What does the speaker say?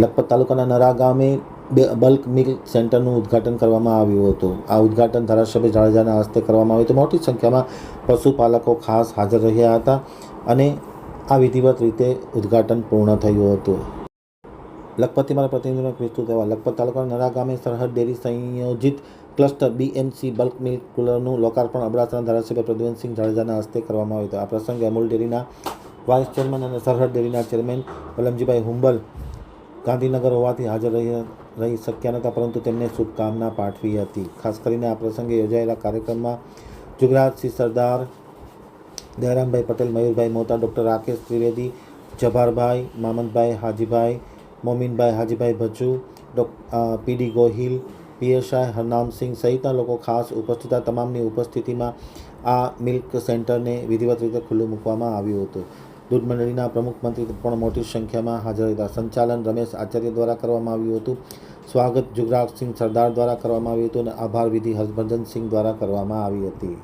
લખપત તાલુકાના નરા ગામે બે બલ્ક મિલ્ક સેન્ટરનું ઉદ્ઘાટન કરવામાં આવ્યું હતું. આ ઉદ્ઘાટન ધારાસભ્ય જાડેજાના હસ્તે કરવામાં આવ્યું હતું. મોટી સંખ્યામાં પશુપાલકો ખાસ હાજર રહ્યા હતા અને આ વિધિવત રીતે ઉદ્ઘાટન પૂર્ણ થયું હતું. લખપતથી મારા પ્રતિનિધિનો વિસ્તૃત એવા લખપત તાલુકાના નરા ગામે સરહદ ડેરી સંયોજિત ક્લસ્ટર બીએમસી બલ્ક મિલ્ક કુલરનું લોકાર્પણ અબડાસાના ધારાસભ્ય પ્રદ્યુમનસિંહ જાડેજાના હસ્તે કરવામાં આવ્યું હતું. આ પ્રસંગે અમૂલ ડેરીના વાઇસ ચેરમેન અને સરહદ ડેરીના ચેરમેન વલમજીભાઈ હુંબલ ગાંધીનગર હોવાથી હાજર રહી રહી શક્યા નહોતા, પરંતુ તેમને શુભકામના પાઠવી હતી. ખાસ કરીને આ પ્રસંગે યોજાયેલા કાર્યક્રમમાં Jugrajsinh Sardar, Dayarambhai Patel, Mayurbhai Mota, doctor Rakesh Trivedi, Jabharbhai, Mamantbhai Hajibhai, Mominbhai Hajibhai Bhachu doc PD Gohil, PSI Harnamsinh સહિતના લોકો ખાસ ઉપસ્થિત તમામની ઉપસ્થિતિમાં આ મિલ્ક સેન્ટરને વિધિવત રીતે ખુલ્લું મૂકવામાં આવ્યું હતું. દૂધ મંડળીના પ્રમુખ મંત્રી પણ મોટી સંખ્યામાં હાજર હતા સંચાલન રમેશ આચાર્ય દ્વારા કરવામાં આવ્યું હતું. સ્વાગત જુગરાજસિંહ સરદાર દ્વારા કરવામાં આવ્યું હતું અને આભાર વિધિ હર્ષવર્ધનસિંહ દ્વારા કરવામાં આવી હતી.